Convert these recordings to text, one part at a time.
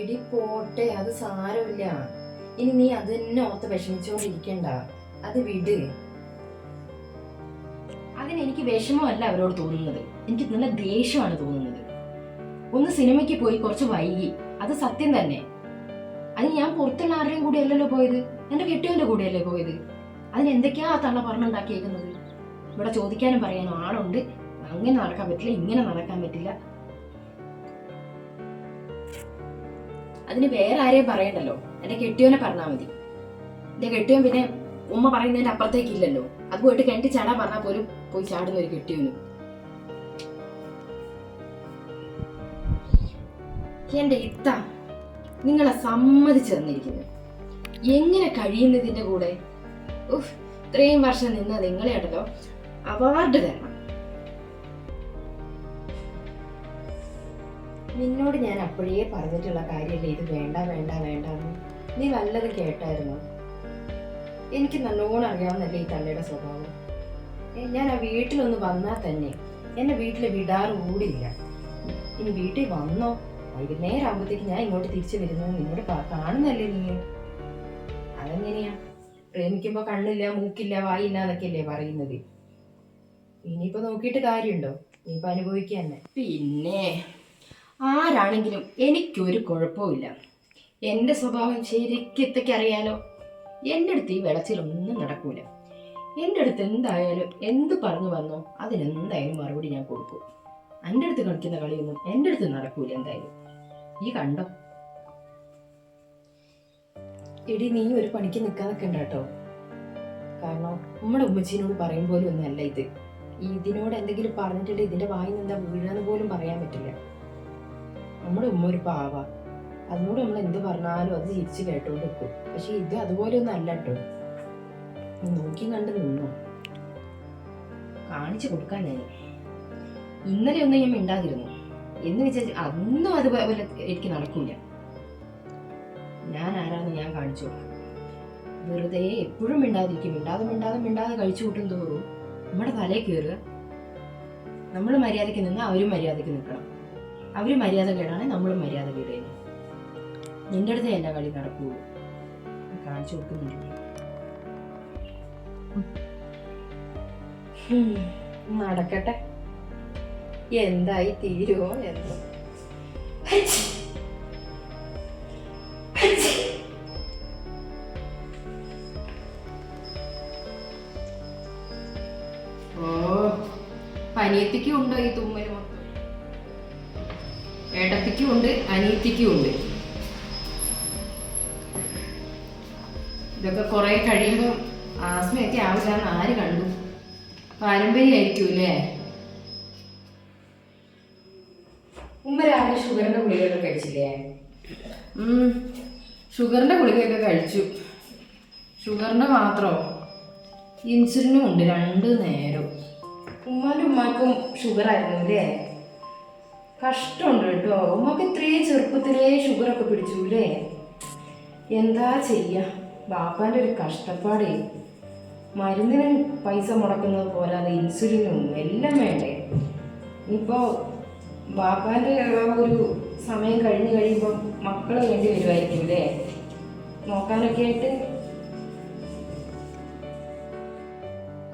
എടി പോട്ടെ അത് സാരമില്ല. ഇനി നീ അത് തന്നെ ഓർത്ത് വിഷമിച്ചോണ്ടിരിക്കണ്ട. അത് വിട്. അതിന് എനിക്ക് വിഷമമല്ല അവരോട് തോന്നുന്നത്. എനിക്ക് നല്ല ദേഷ്യമാണ് തോന്നുന്നത്. ഒന്ന് സിനിമയ്ക്ക് പോയി കുറച്ച് വൈകി. അത് സത്യം തന്നെ. അത് ഞാൻ പുറത്തുള്ള ആരുടെയും കൂടെയല്ലല്ലോ പോയത്? എന്റെ കെട്ടിയവന്റെ കൂടെയല്ലേ പോയത്? അതിന് എന്തൊക്കെയാ ആ തള്ള പറഞ്ഞുണ്ടാക്കിയേക്കുന്നത് ഇവിടെ ചോദിക്കാനും പറയാനും ആളുണ്ട്. അങ്ങനെ നടക്കാൻ പറ്റില്ല ഇങ്ങനെ നടക്കാൻ പറ്റില്ല. അതിന് വേറെ ആരെയും പറയണ്ടല്ലോ? എന്റെ കെട്ടിയോനെ പറഞ്ഞാൽ മതി. എന്റെ കെട്ടിയോൻ പിന്നെ ഉമ്മ പറയുന്നതിന്റെ അപ്പുറത്തേക്ക് ഇല്ലല്ലോ അത് പോയിട്ട് കെട്ടി ചാടാൻ പറഞ്ഞാൽ പോലും പോയി ചാടുന്ന ഒരു കെട്ടിയോനും. എന്റെ ഇത്ത നിങ്ങളെ സമ്മതിച്ചു തന്നിരിക്കുന്നു. എങ്ങനെ കഴിയുന്നതിന്റെ കൂടെ? ഉഫ് ഇത്രയും വർഷം നിന്ന നിങ്ങളെ ഉണ്ടല്ലോ അവാർഡ് തരണം. നിന്നോട് ഞാൻ അപ്പോഴേ പറഞ്ഞിട്ടുള്ള കാര്യമല്ലേ? ഇത് വേണ്ട വേണ്ട വേണ്ട നീ നല്ലത് കേട്ടായിരുന്നു? എനിക്ക് നല്ലോണം അറിയാവുന്നല്ലേ ഈ തള്ളയുടെ സ്വഭാവം. ഞാൻ ആ വീട്ടിലൊന്ന് വന്നാൽ തന്നെ എന്നെ വീട്ടിൽ വിടാറ് കൂടിയില്ല. ഇനി വീട്ടിൽ വന്നോ? വൈകുന്നേരം ആകുമ്പോഴത്തേക്ക് ഞാൻ ഇങ്ങോട്ട് തിരിച്ചു വരുന്നത് നിന്നോട് കാണുന്നല്ലേ നീ അതെങ്ങനെയാ? പ്രേമിക്കുമ്പോൾ കണ്ണില്ല മൂക്കില്ല വായില്ല എന്നൊക്കെയല്ലേ പറയുന്നത്. ഇനിയിപ്പോ നോക്കിയിട്ട് കാര്യമുണ്ടോ? ഇനിയിപ്പോ അനുഭവിക്കുക തന്നെ. പിന്നെ ആരാണെങ്കിലും എനിക്കൊരു കുഴപ്പമില്ല എന്റെ സ്വഭാവം ശരിക്കത്തൊക്കെ അറിയാലോ? എന്റെ അടുത്ത് ഈ വെളച്ചിലൊന്നും നടക്കൂല. എന്റെ അടുത്ത് എന്തായാലും എന്ത് പറഞ്ഞു വന്നോ അതിനെന്തായാലും മറുപടി ഞാൻ കൊടുക്കും. എന്റെ അടുത്ത് കളിക്കുന്ന കളിയൊന്നും എന്റെ അടുത്ത് നടക്കൂല എന്തായാലും. ഈ കണ്ടോ? എടി നീ ഒരു പണിക്ക് നിൽക്കാൻ നിൽക്കണ്ട കാരണം നമ്മുടെ ഉമ്മച്ചീനോട് പറയും പോലും ഒന്നല്ല ഇത്. ഇതിനോട് എന്തെങ്കിലും പറഞ്ഞിട്ടുണ്ട് ഇതിന്റെ വായിൽ നിന്ന് എന്താ വീഴാന്ന് പോലും പറയാൻ പറ്റില്ല. നമ്മുടെ ഉമ്മ ഒരു പാവ. അതിനോട് നമ്മൾ എന്ത് പറഞ്ഞാലും അത് ചിരിച്ച് കേട്ടോണ്ട് നിൽക്കും പക്ഷെ ഇത് അതുപോലെ ഒന്നും അല്ല കേട്ടോ നോക്കി കണ്ട് നിന്നു? കാണിച്ചു കൊടുക്കാൻ ഇന്നലെ ഒന്നും ഞാൻ മിണ്ടാതിരുന്നു. എന്ന് വെച്ചാൽ അന്നും അതുപോലെ എനിക്ക് നടക്കൂല. ഞാൻ ആരാന്ന് ഞാൻ കാണിച്ചു കൊടുക്കും. വെറുതെ എപ്പോഴും മിണ്ടാതിരിക്കും. മിണ്ടാതെ മിണ്ടാതെ മിണ്ടാതെ കഴിച്ചു കൂട്ടും തോറും നമ്മുടെ തലയിൽ കയറുക. നമ്മൾ മര്യാദയ്ക്ക് നിന്നാൽ അവരും മര്യാദയ്ക്ക് നിൽക്കണം. അവർ മര്യാദ കേടാണെങ്കിൽ നമ്മളും മര്യാദ കേടേനെ. നിന്റെ അടുത്ത് എല്ലാ കളി നടക്കുള്ളൂ കാണിച്ചു കൊടുക്കുന്നുണ്ട് നടക്കട്ടെ. എന്തായി തീരുമോ എന്തോ ഓ അനിയത്തിക്കും ഉണ്ടോ ഈ ഏട്ടത്തിക്കും ഉണ്ട് അനിയത്തിക്കും ഉണ്ട്. ഇതൊക്കെ കുറെ കഴിയുമ്പോൾ ആസ്മയൊക്കെ ആവില്ലാന്ന് ആര് കണ്ടു? പാരമ്പര്യമായിരിക്കും അല്ലേ? ഉമ്മ രാവിലെ ഷുഗറിന്റെ ഗുളികയൊക്കെ കഴിച്ചില്ലേ? ഷുഗറിന്റെ ഗുളികയൊക്കെ കഴിച്ചു. ഷുഗറിന്റെ മാത്രമോ ഇൻസുലിനും ഉണ്ട് രണ്ട് നേരം. ഉമ്മാന്റെ ഉമ്മാക്കും ഷുഗർ ആയിരുന്നു അല്ലേ? കഷ്ടമുണ്ട് കേട്ടോ. ഉമ്മക്ക് ഇത്രയും ചെറുപ്പത്തിലേ ഷുഗറൊക്കെ പിടിച്ചു അല്ലേ എന്താ ചെയ്യാ? ബാപ്പാന്റെ ഒരു കഷ്ടപ്പാടേ. മരുന്നിന് പൈസ മുടക്കുന്നത് പോരാതെ ഇൻസുലിനും എല്ലാം വേണ്ടേ? ഇപ്പോൾ ബാപ്പാന്റെ ഒരു സമയം കഴിഞ്ഞ് കഴിയുമ്പോൾ മക്കൾ വേണ്ടി വരുമായിരിക്കും അല്ലേ? നോക്കാനൊക്കെ ആയിട്ട്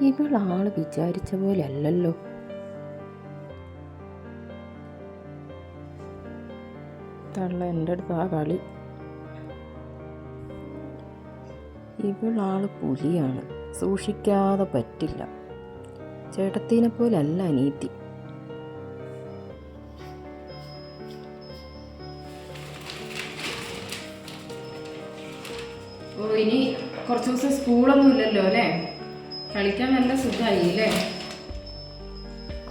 ഇവളാൾ വിചാരിച്ച പോലെ അല്ലല്ലോ തള്ള എന്റെ അടുത്ത് ആ കളി. ഇവളാൾ പുലിയാണ്. സൂക്ഷിക്കാതെ പറ്റില്ല. ചേട്ടത്തിനെ പോലെ അല്ല അനീതി. ഓ ഇനി കുറച്ച് ദിവസം സ്കൂളൊന്നും ഇല്ലല്ലോ അല്ലേ? കളിക്കാൻ നല്ല സുഖമായി അല്ലേ?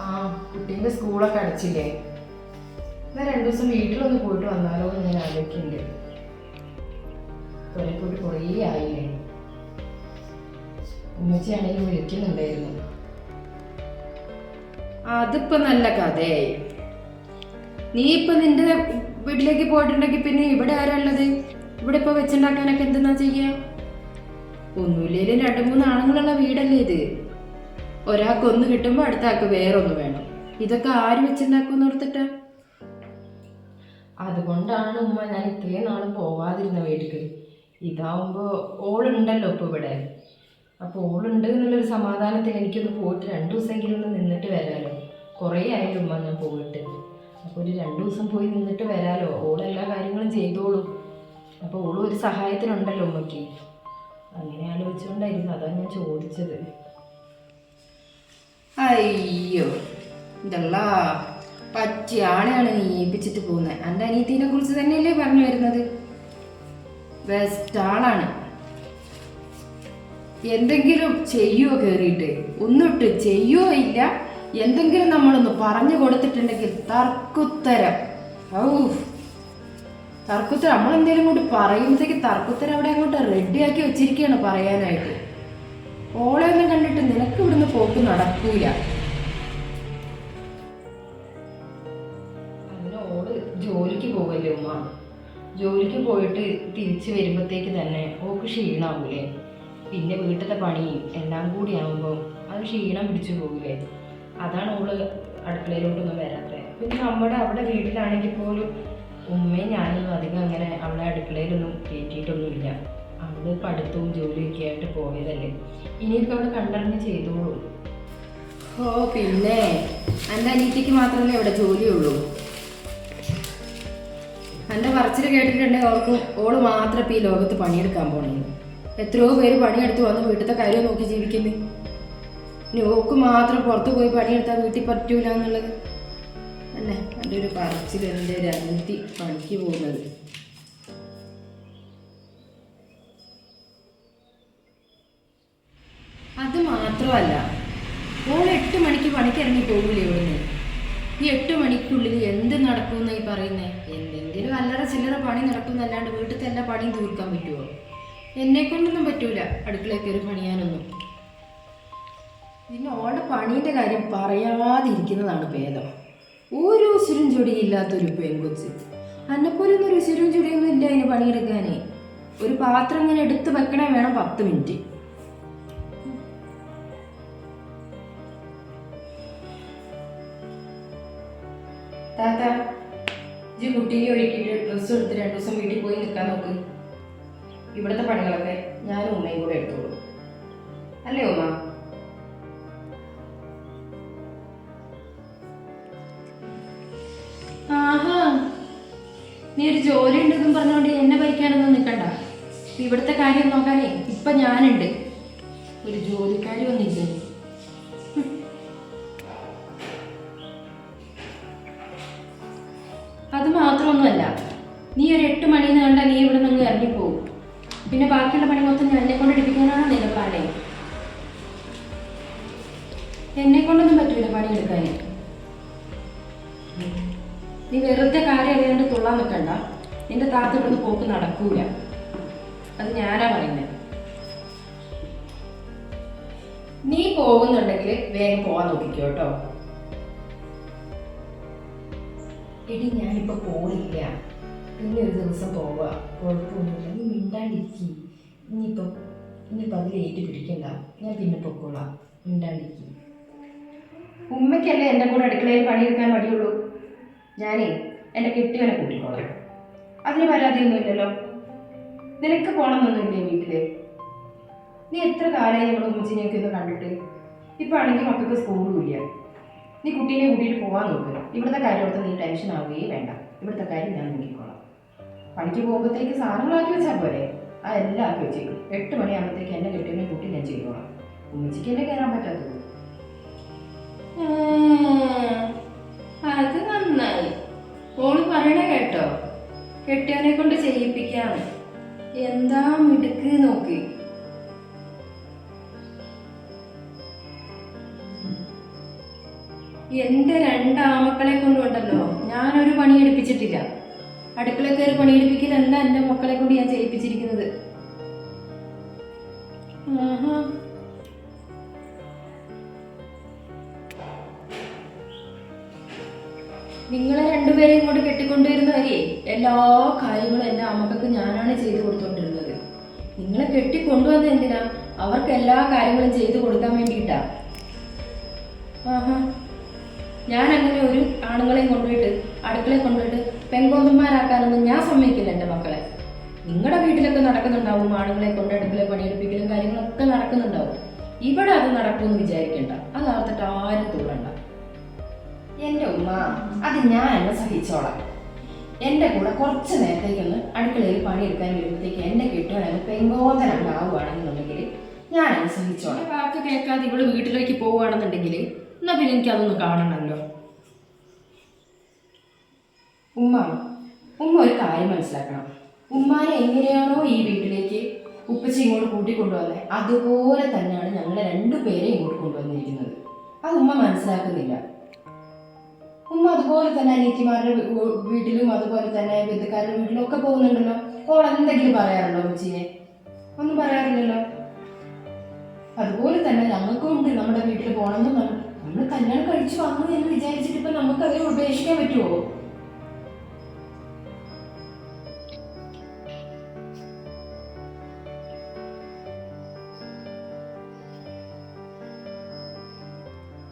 ആ കുട്ടീന്റെ സ്കൂളൊക്കെ അടച്ചില്ലേ? എന്നാൽ രണ്ടു ദിവസം വീട്ടിലൊന്ന് പോയിട്ട് വന്നാലോ എന്ന് ഞാൻ ആലോചിക്കുന്നുണ്ട് കുറെ പോയിട്ട് കുറേ ആയില്ലേ? ഉമ്മച്ചിയാണെങ്കിൽ വിളിക്കുന്നുണ്ടായിരുന്നു. അതിപ്പോ നല്ല കഥയായി. നീ ഇപ്പൊ നിന്റെ വീട്ടിലേക്ക് പോയിട്ടുണ്ടെങ്കിൽ പിന്നെ ഇവിടെ ആരാ ഉള്ളത് ഇവിടെ ഇപ്പൊ വെച്ചുണ്ടാക്കാനൊക്കെ എന്തെന്നാ ചെയ്യാ? ഒന്നുമില്ലേലും രണ്ടു മൂന്ന് ആണുങ്ങളുള്ള വീടല്ലേ ഇത്. ഒരാൾക്ക് ഒന്ന് കിട്ടുമ്പോൾ അടുത്ത ആൾക്ക് വേറൊന്ന് വേണം. ഇതൊക്കെ ആര് വെച്ചുണ്ടാക്കും ഓർത്തിട്ടാ? അതുകൊണ്ടാണ് ഉമ്മ ഞാൻ ഇത്രയും നാൾ പോവാതിരുന്ന വീട്ടിൽ ഇതാവുമ്പോൾ ഓളുണ്ടല്ലോ ഇപ്പോൾ ഇവിടെ. അപ്പോൾ ഓളുണ്ട് എന്നുള്ളൊരു സമാധാനത്തിൽ എനിക്കൊന്ന് പോയിട്ട് രണ്ട് ദിവസമെങ്കിലും ഒന്ന് നിന്നിട്ട് വരാമല്ലോ കുറേ ആയാലും ഉമ്മ ഞാൻ പോയിട്ട്. അപ്പോൾ ഒരു രണ്ട് ദിവസം പോയി നിന്നിട്ട് വരാമല്ലോ ഓൾ എല്ലാ കാര്യങ്ങളും ചെയ്തോളും. അപ്പോൾ ഓളും ഒരു സഹായത്തിനുണ്ടല്ലോ ഉമ്മയ്ക്ക്. അങ്ങനെ ആലോചിച്ചുകൊണ്ടായിരുന്നു അതാണ് ഞാൻ ചോദിച്ചത്. അയ്യോ ഇതല്ല പറ്റിയ ആളെയാണ് നീ ഏൽപ്പിച്ചിട്ട് പോകുന്നത് എന്റെ അനിയത്തിനെ കുറിച്ച് തന്നെയല്ലേ പറഞ്ഞു വരുന്നത്? ബെസ്റ്റ് ആളാണ്. എന്തെങ്കിലും ചെയ്യുമോ കയറിയിട്ട് ഒന്നിട്ട് ചെയ്യുമോ ഇല്ല? എന്തെങ്കിലും നമ്മളൊന്ന് പറഞ്ഞു കൊടുത്തിട്ടുണ്ടെങ്കിൽ തർക്കുത്തരം. ഔ. തർക്കുത്തരം. നമ്മളെന്തെങ്കിലും കൊണ്ട് പറയുമ്പോഴത്തേക്ക് തർക്കുത്തരം അവിടെ അങ്ങോട്ട് റെഡി ആക്കി വെച്ചിരിക്കുകയാണ് പറയാനായിട്ട്. ഓളെ ഒന്നും കണ്ടിട്ട് നിനക്ക് ഇവിടുന്ന് പോക്ക് നടക്കൂല. ജോലിക്ക് പോയിട്ട് തിരിച്ചു വരുമ്പോഴത്തേക്ക് തന്നെ ഓക്ക് ക്ഷീണമാവൂലേ പിന്നെ വീട്ടിലെ പണിയും എല്ലാം കൂടി ആവുമ്പോൾ അത് ക്ഷീണം പിടിച്ചു പോകില്ലേ അതാണ് ഓൾ അടുക്കളയിലോട്ടൊന്നും വരാത്തത്. പിന്നെ നമ്മുടെ അവിടെ വീട്ടിലാണെങ്കിൽ പോലും ഉമ്മയും ഞാനൊന്നും അധികം അങ്ങനെ അവളെ അടുക്കളയിലൊന്നും കയറ്റിയിട്ടൊന്നുമില്ല അവൾ പഠിത്തവും ജോലിയൊക്കെ ആയിട്ട് പോയതല്ലേ. ഇനിയൊക്കെ അവൾ കണ്ടറിഞ്ഞ് ചെയ്തോളൂ. ഓ പിന്നെ എന്റെ അനീറ്റയ്ക്ക് മാത്രമല്ലേ ഇവിടെ ജോലിയുള്ളൂ? എന്റെ പറച്ചിൽ കേട്ടിട്ടുണ്ടെങ്കിൽ ഓർക്കും ഓൾ മാത്രം ഇപ്പം ഈ ലോകത്ത് പണിയെടുക്കാൻ പോണേന്ന് എത്രയോ പേര് പണിയെടുത്ത് വന്ന് വീട്ടിലത്തെ കാര്യം നോക്കി ജീവിക്കുന്നു. ഇനി ഓക്ക് മാത്രം പുറത്ത് പോയി പണിയെടുത്താൽ വീട്ടിൽ പറ്റൂല എന്നുള്ളത്. അല്ലേ? എന്റെ ഒരു പറച്ചിൽ എന്റെ ഒരു അനിയത്തി പണിക്ക് പോകുന്നത്. അത് മാത്രമല്ല ഓൾ എട്ട് മണിക്ക് പണിക്ക് ഇറങ്ങി പോകില്ലേ ഇവിടുന്ന്? ഈ എട്ട് മണിക്കുള്ളിൽ എന്ത് നടക്കുമെന്ന് ഈ പറയുന്നേ? എന്തെങ്കിലും അല്ലറ ചില്ലറ പണി നടക്കുന്നല്ലാണ്ട് വീട്ടിലത്തെ തന്നെ പണിയും തീർക്കാൻ പറ്റുമോ എന്നെ കൊണ്ടൊന്നും പറ്റൂല അടുക്കളയിൽ കയറി പണിയാനൊന്നും. പിന്നെ ഓളുടെ പണീന്റെ കാര്യം പറയാതിരിക്കുന്നതാണ് ഭേദം. ഒരു ഉസിരും ചൊടിയില്ലാത്തൊരു പെൺകൊച്ച്. അന്നെപ്പോലൊന്നും ഒരു ഉസിരും ചൊടിയൊന്നും ഇല്ല അതിന് പണിയെടുക്കാനേ. ഒരു പാത്രം ഇങ്ങനെ എടുത്ത് വെക്കണേ വേണം പത്ത് മിനിറ്റ്. താത്ത ഇജ്ജ് കുട്ടീനെ ഒരുക്കിയിട്ട് ഡ്രസ്സ് എടുത്ത് രണ്ടു ദിവസം വീട്ടിൽ പോയി നിൽക്കാൻ നോക്ക്. ഇവിടുത്തെ പണികളൊക്കെ ഞാനും ഉമ്മയും കൂടെ എടുത്തോളൂ. അല്ലേ ഉമ്മ? ആഹാ നീ ഒരു ജോലി ഉണ്ടെന്നും പറഞ്ഞുകൊണ്ട് എന്നെ ഭരിക്കാനൊന്നും നിൽക്കണ്ട. ഇവിടുത്തെ കാര്യം നോക്കാനേ ഇപ്പൊ ഞാനുണ്ട്. ഒരു ജോലിക്കാരി ഒന്നില്ലേ നിന്റെ താത്ത ഇവിടുന്ന് പോക്ക് നടക്കൂല. അത് ഞാനാ പറയുന്നത് നീ പോകുന്നുണ്ടെങ്കിൽ വേഗം പോവാൻ നോക്കിക്കോ കേട്ടോ. എടി ഞാനിപ്പോ പോയില്ല. പിന്നെ ഒരു ദിവസം പോവാ. കുഴപ്പമൊന്നുമില്ല. നീ മിണ്ടാണ്ടിരിക്കി. ഇനിയിപ്പോ ഇനിയിപ്പോ അതിൽ ഏറ്റു പിടിക്കണ്ട. ഞാൻ പിന്നെ പൊക്കോളാം. മിണ്ടാണ്ടിരിക്കി. ഉമ്മയ്ക്കല്ലേ എന്റെ കൂടെ അടുക്കളയിൽ പണിയെടുക്കാൻ മടിയുള്ളൂ? ഞാനേ എന്റെ കെട്ടിയവനെ കൂട്ടിക്കോളാം. അതിന് പരാതിയൊന്നുമില്ലല്ലോ നിനക്ക് പോണമെന്നൊന്നുമില്ലേ വീട്ടിൽ? നീ എത്ര കാലമായി നമ്മുടെ ഉമ്മച്ചിനെയൊക്കെ ഒന്ന് കണ്ടിട്ട്? ഇപ്പൊ ആണെങ്കിൽ മക്കൾക്ക് സ്കൂളും ഇല്ല. നീ കുട്ടീനെ കൂട്ടിയിട്ട് പോവാൻ നോക്ക്. ഇവിടുത്തെ കാര്യം ഓർത്ത് നീ ടെൻഷൻ ആവുകയേ വേണ്ട. ഇവിടുത്തെ കാര്യം ഞാൻ നോക്കിക്കോളാം. പണിക്ക് പോകുമ്പോഴത്തേക്ക് സാധനങ്ങളാക്കി വെച്ചാൽ പോരെ? ആ എല്ലാം ആക്കി വെച്ചേക്കും. എട്ട് മണിയാകുമ്പോഴത്തേക്ക് എന്നെ കെട്ടിയവനെ കൂട്ടി ഞാൻ ചെയ്തോളാം. ഉമ്മച്ചിക്ക് എന്നെ കയറാൻ പറ്റാത്തത്. അത് നന്നായി. ഓൾ പറയണ കേട്ടോ. കെട്ടിയവനെ കൊണ്ട് ചെയ്യിപ്പിക്കാം. എന്താ മിടുക്ക് നോക്കി. എന്റെ രണ്ടാമക്കളെ കൊണ്ടുണ്ടല്ലോ. ഞാനൊരു പണി എടുപ്പിച്ചിട്ടില്ല. അടുക്കള കയറി പണിയെടുപ്പിക്കലല്ല എന്റെ മക്കളെ കൊണ്ട് ഞാൻ ചെയ്യിപ്പിച്ചിരിക്കുന്നത്. ആഹാ. നിങ്ങളെ രണ്ടുപേരെയും ഇങ്ങോട്ട് കെട്ടിക്കൊണ്ടുവരുന്നവരെ എല്ലാ കാര്യങ്ങളും എന്റെ അമ്മക്കൾക്ക് ഞാനാണ് ചെയ്തു കൊടുത്തോണ്ടിരുന്നത്. നിങ്ങളെ കെട്ടിക്കൊണ്ടുവന്ന എന്തിനാ? അവർക്ക് എല്ലാ കാര്യങ്ങളും ചെയ്തു കൊടുക്കാൻ വേണ്ടിയിട്ടാ. ഞാൻ അങ്ങനെ ഒരു ആണുങ്ങളെയും കൊണ്ടുപോയിട്ട് അടുക്കളയിൽ കൊണ്ടുപോയിട്ട് പെങ്കോന്നന്മാരാക്കാനൊന്നും ഞാൻ സമ്മതിക്കില്ല എന്റെ മക്കളെ. നിങ്ങളുടെ വീട്ടിലൊക്കെ നടക്കുന്നുണ്ടാവും ആണുങ്ങളെ കൊണ്ട് അടുക്കളെ പണിയെടുപ്പിക്കലും കാര്യങ്ങളൊക്കെ നടക്കുന്നുണ്ടാവും. ഇവിടെ അത് നടക്കുമെന്ന് വിചാരിക്കണ്ട. അത് ആർത്തിട്ട് ആരും തുള്ളണ്ട എന്റെ ഉമ്മ അത് ഞാൻ എന്നെ സഹിച്ചോളാം. എന്റെ കൂടെ കുറച്ച് നേരത്തേക്കൊന്ന് അടുക്കളയിൽ പണിയെടുക്കാൻ വരുമ്പോഴത്തേക്ക് എന്റെ കെട്ടുവാനങ്ങ് പെങ്കോന്തരങ്ങ് ആവുകയാണെന്നുണ്ടെങ്കിൽ ഞാൻ അങ്ങ് സഹിച്ചോളാം. വാക്ക് കേൾക്കാതെ ഇവൾ വീട്ടിലേക്ക് പോവുകയാണെന്നുണ്ടെങ്കിൽ എന്നാ പിന്നെ എനിക്കതൊന്ന് കാണണമല്ലോ? ഉമ്മ ഉമ്മ ഒരു കാര്യം മനസ്സിലാക്കണം. ഉമ്മാനെ എങ്ങനെയാണോ ഈ വീട്ടിലേക്ക് ഉപ്പച്ചി ഇങ്ങോട്ട് കൂട്ടിക്കൊണ്ടുവന്നത് അതുപോലെ തന്നെയാണ് ഞങ്ങളെ രണ്ടുപേരെ ഇങ്ങോട്ട് കൊണ്ടുവന്നിരിക്കുന്നത്. അത് ഉമ്മ മനസ്സിലാക്കുന്നില്ല. അതുപോലെ തന്നെ അനിയത്തിമാരുടെ വീട്ടിലും അതുപോലെ തന്നെ ബന്ധുക്കാരുടെ വീട്ടിലും ഒക്കെ പോകുന്നുണ്ടല്ലോ. ഓൾ എന്തെങ്കിലും പറയാറുണ്ടോ ഉച്ചിയെ ഒന്നും പറയാറില്ലല്ലോ. അതുപോലെ തന്നെ ഞങ്ങൾക്കും ഉണ്ട് നമ്മുടെ വീട്ടിൽ പോകണമെന്ന് നമ്മൾ കല്യാണം കഴിച്ചു വന്നു എന്ന് വിചാരിച്ചിട്ട് ഇപ്പൊ നമുക്ക് അതിനെ ഉപേക്ഷിക്കാൻ പറ്റുമോ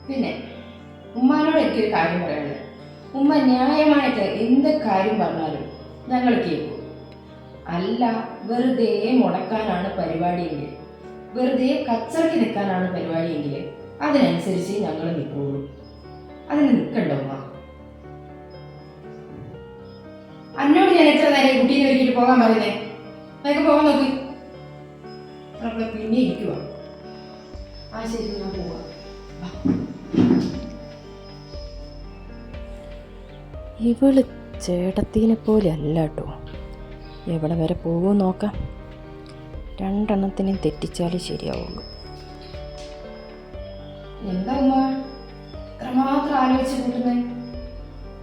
പിന്നെ ഉമ്മാനോട് എനിക്കൊരു കാര്യം പറയാനുള്ളത്. ഉമ്മ ന്യായമായിട്ട് എന്ത് കാര്യം പറഞ്ഞാലും ഞങ്ങൾ കേൾക്കും. അല്ല വെറുതെ മുടക്കാനാണ് പരിപാടിയെങ്കിൽ വെറുതെ കച്ചറക്കി നിൽക്കാനാണ് പരിപാടിയെങ്കിൽ അതിനനുസരിച്ച് ഞങ്ങൾ നിൽക്കുള്ളൂ. അതിന് നിൽക്കണ്ടോ ഉമ്മ. അന്നോട് ഞാൻ എത്ര നേരം കുട്ടീനെ ഒരുക്കിട്ട് പോകാൻ പറയുന്നേ? നിനക്ക് പോകാൻ നോക്കി. പിന്നെ ഇരിക്കുക ആ ശരി ഞാൻ പോവാം. ഇവൾ ചേട്ടത്തീനെ പോലെ അല്ല കേട്ടോ എവിടെ വരെ പോകുമോ നോക്കാം. രണ്ടെണ്ണത്തിനും തെറ്റിച്ചാലേ ശരിയാവുള്ളൂ. എന്താ ഉമ്മ? ഇത്രമാത്രം ആലോചിച്ച് കൂട്ടുന്നത്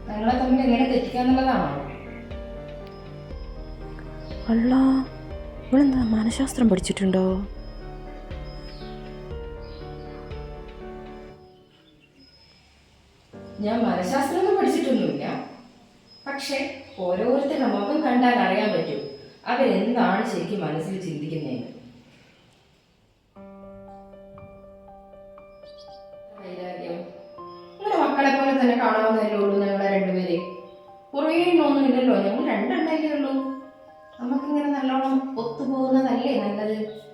ഞങ്ങളെ തമ്മിൽ എങ്ങനെ തെറ്റിക്കാന്നുള്ളതാണോ? അല്ല ഇവളെന്താ മനഃശാസ്ത്രം പഠിച്ചിട്ടുണ്ടോ? ഞാൻ പഠിച്ചിട്ടൊന്നുമില്ല പക്ഷെ ഓരോരുത്തരുടെ മുഖം കണ്ടാൽ അറിയാൻ പറ്റും. അവരെന്താണ് ശരിക്കും മനസ്സിൽ ചിന്തിക്കുന്നതെന്ന്. നിങ്ങളുടെ മക്കളെ പോലെ തന്നെ കാണാവുന്നതല്ലേ ഉള്ളൂ ഞങ്ങളെ രണ്ടുപേരെ. കുറേ ഒന്നും ഇല്ലല്ലോ. ഞങ്ങൾ രണ്ടെണ്ണല്ലേ ഉള്ളൂ. നമുക്കിങ്ങനെ നല്ലോണം ഒത്തുപോകുന്നതല്ലേ നല്ലത്?